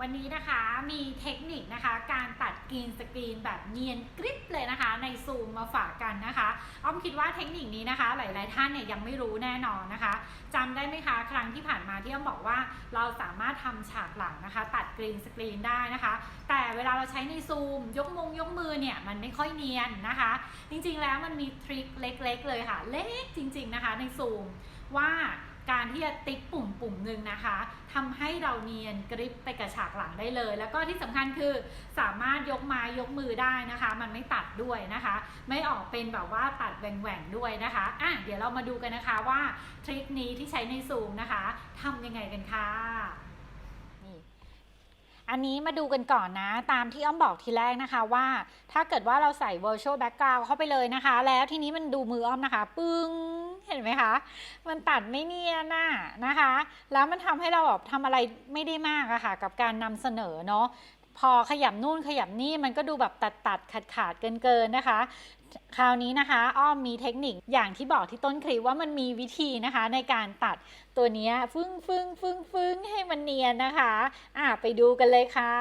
วันนี้นะคะมีเทคนิคนะคะ การตัดกรีนสกรีนแบบเนียนกริบเลยนะคะ ในซูมมาฝากกันนะคะ อ้อมคิดว่าเทคนิคนี้นะคะ หลาย ๆ ท่านเนี่ยยังไม่รู้แน่นอนนะคะจำได้ไหมคะ ครั้งที่ผ่านมาที่อ้อมบอกว่าเราสามารถทำฉากหลังนะคะ ตัดกรีนสกรีนได้นะคะ แต่เวลาเราใช้ในซูม ยกมงยกมือเนี่ยมันไม่ค่อยเนียนนะคะ จริง ๆ แล้วมันมีทริคเล็ก ๆ เลยค่ะ เล็กจริง ๆ นะคะ ในซูมว่า การที่จะติ๊กปุ่มปุ่มหนึ่งนะคะทำให้เราเนียนกริปไปกับฉากหลังได้เลย แล้วก็ที่สำคัญคือสามารถยกไม้ยกมือได้นะคะ มันไม่ตัดด้วยนะคะ ไม่ออกเป็นแบบว่าตัดแหว่งๆด้วยนะคะอะเดี๋ยวเรามาดูกันนะคะว่าทริคนี้ที่ใช้ในซูมนะคะทำยังไงกันค่ะ อันนี้มาดูกันก่อนนะ ตามที่อ้อมบอกทีแรกนะคะว่า ถ้าเกิดว่าเราใส่ virtual background เข้าไปเลยนะคะ แล้วทีนี้มันดูมืออ้อมนะคะ ปึ้ง เห็นไหมคะ มันตัดไม่เนียนน่ะนะคะ แล้วมันทำให้เราแบบทำอะไรไม่ได้มากอะค่ะ กับการนำเสนอเนาะ พอขยับนู่นขยับนี่มันก็ดูแบบตัดตัดขาดขาดเกินเกินๆนะคะ คราวนี้นะคะ อ้อมมีเทคนิคอย่างที่บอกที่ต้นคลิปว่ามันมีวิธีนะคะ ในการตัดตัวนี้ฟึ้งฟึ้งฟึ้งฟึ้งให้มันเนียนนะคะ อะไปดูกันเลยค่ะ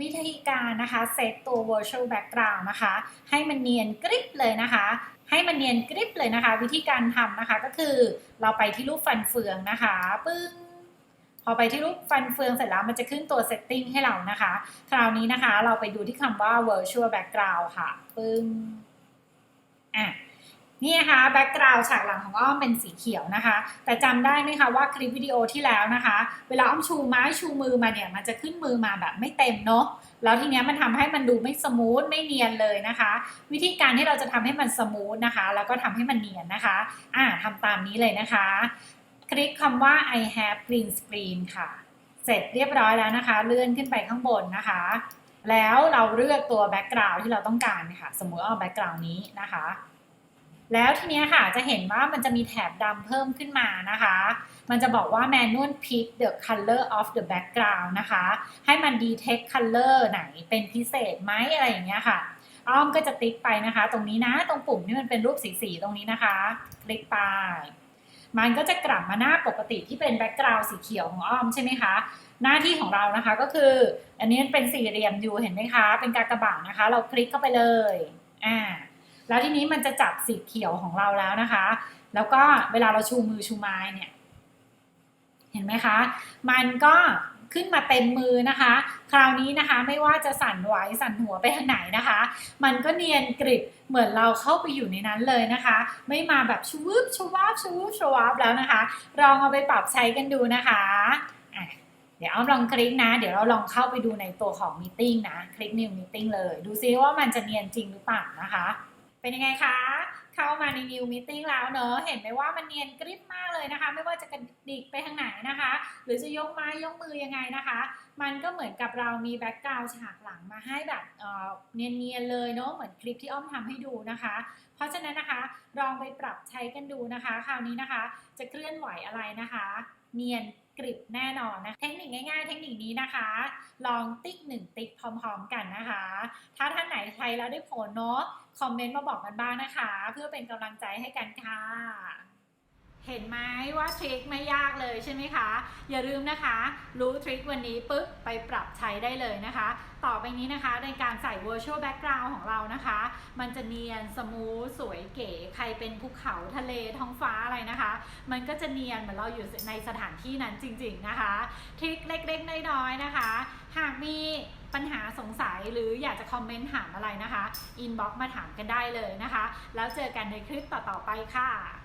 วิธีการนะคะเซตตัว virtual background นะคะ ให้มันเนียนกริบเลยนะคะ ให้มันเนียนกริบเลยนะคะ วิธีการทำนะคะก็คือเราไปที่รูปฟันเฟืองนะคะ ปึ้ง พอไปที่รูปฟันเฟืองเสร็จแล้วมันจะขึ้นตัว setting ให้เรานะคะ คราวนี้นะคะเราไปดูที่คำว่า virtual background ค่ะปึ้งอะนี่นะคะ background ฉากหลังของอ้อมเป็นสีเขียวนะคะ แต่จำได้ไหมคะว่าคลิปวิดีโอที่แล้วนะคะ เวลาอ้อมชูไม้ชูมือมาเนี่ย มันจะขึ้นมือมาแบบไม่เต็มเนาะแล้วทีเนี้ยมันทำให้มันดูไม่สมูทไม่เนียนเลยนะคะ วิธีการที่เราจะทำให้มันสมูทนะคะ แล้วก็ทำให้มันเนียนนะคะ อ่าทำตามนี้เลยนะคะ ลิกคำว่า I have green screen ค่ะ เสร็จเรียบร้อยแล้วนะคะ เลื่อนขึ้นไปข้างบนนะคะ แล้วเราเลือกตัว background ที่เราต้องการค่ะ สมมติเอา background นี้นะคะ แล้วทีนี้ค่ะจะเห็นว่ามันจะมีแถบดำเพิ่มขึ้นมานะคะ มันจะบอกว่า manual pick the color of the background นะคะ ให้มัน detect color ไหนเป็นพิเศษไหมอะไรอย่างเงี้ยค่ะ อ้อมก็จะติ๊กไปนะคะ ตรงนี้นะ ตรงปุ่มที่มันเป็นรูปสีๆตรงนี้นะคะ คลิกไป มันก็จะกลับมาหน้าปกติที่เป็นแบ็กกราวด์สีเขียวของอ้อมใช่ไหมคะ หน้าที่ของเรานะคะก็คือ อันนี้เป็นสี่เหลี่ยมอยู่เห็นไหมคะ เป็นกากบาทนะคะ เราคลิกเข้าไปเลยอ่าแล้วทีนี้มันจะจับสีเขียวของเราแล้วนะคะ แล้วก็เวลาเราชูมือชูไม้เนี่ย เห็นไหมคะ มันก็ ขึ้นมาเต็มมือนะคะ คราวนี้นะคะไม่ว่าจะสั่นไหวสั่นหัวไปทางไหนนะคะ มันก็เนียนกริบเหมือนเราเข้าไปอยู่ในนั้นเลยนะคะ ไม่มาแบบชวืบชูวาบชวืบชูวาบแล้วนะคะลองเอาไปปรับใช้กันดูนะคะะเดี๋ยวอ้อมลองคลิกนะ เดี๋ยวเราลองเข้าไปดูในตัวของ Meeting นะ คลิก New Meeting เลย ดูซิว่ามันจะเนียนจริงหรือเปล่านะคะ เป็นยังไงคะ เข้ามาใน New Meeting แล้วเนอะเห็นไหมว่ามันเนียนกริบมากเลยนะคะ ไม่ว่าจะกระดิกไปทางไหนนะคะ หรือจะยกไม้ยกมือยังไงนะคะ มันก็เหมือนกับเรามีแบ็กกราวด์ฉากหลังมาให้แบบเออเนียนๆเลยเนาะเหมือนคลิปที่อ้อมทำให้ดูนะคะ เพราะฉะนั้นนะคะลองไปปรับใช้กันดูนะคะ คราวนี้นะคะ จะเคลื่อนไหวอะไรนะคะ เนียน กริบแน่นอนนะ เทคนิคง่ายๆ เทคนิคนี้นะคะ ลองติ๊กหนึ่งติ๊กพร้อม ๆ กันนะคะ ถ้าท่านไหนใช้แล้วได้ผลเนาะคอมเมนต์มาบอกกันบ้างนะคะ เพื่อเป็นกำลังใจให้กันค่ะ เห็นไหมว่าทริคไม่ยากเลยใช่ไหมคะ อย่าลืมนะคะ รู้ทริควันนี้ปุ๊บไปปรับใช้ได้เลยนะคะ ต่อไปนี้นะคะในการใส่ virtual background ของเรานะคะ มันจะเนียนสมูทสวยเก๋ ใครเป็นภูเขาทะเลท้องฟ้าอะไรนะคะ มันก็จะเนียนเหมือนเราอยู่ในสถานที่นั้นจริง ๆนะคะ ทริคเล็กๆน้อยๆนะคะ หากมีปัญหาสงสัยหรืออยากจะคอมเมนต์ถามอะไรนะคะอินบ็อกซ์มาถามกันได้เลยนะคะ แล้วเจอกันในคลิปต่อๆไปค่ะ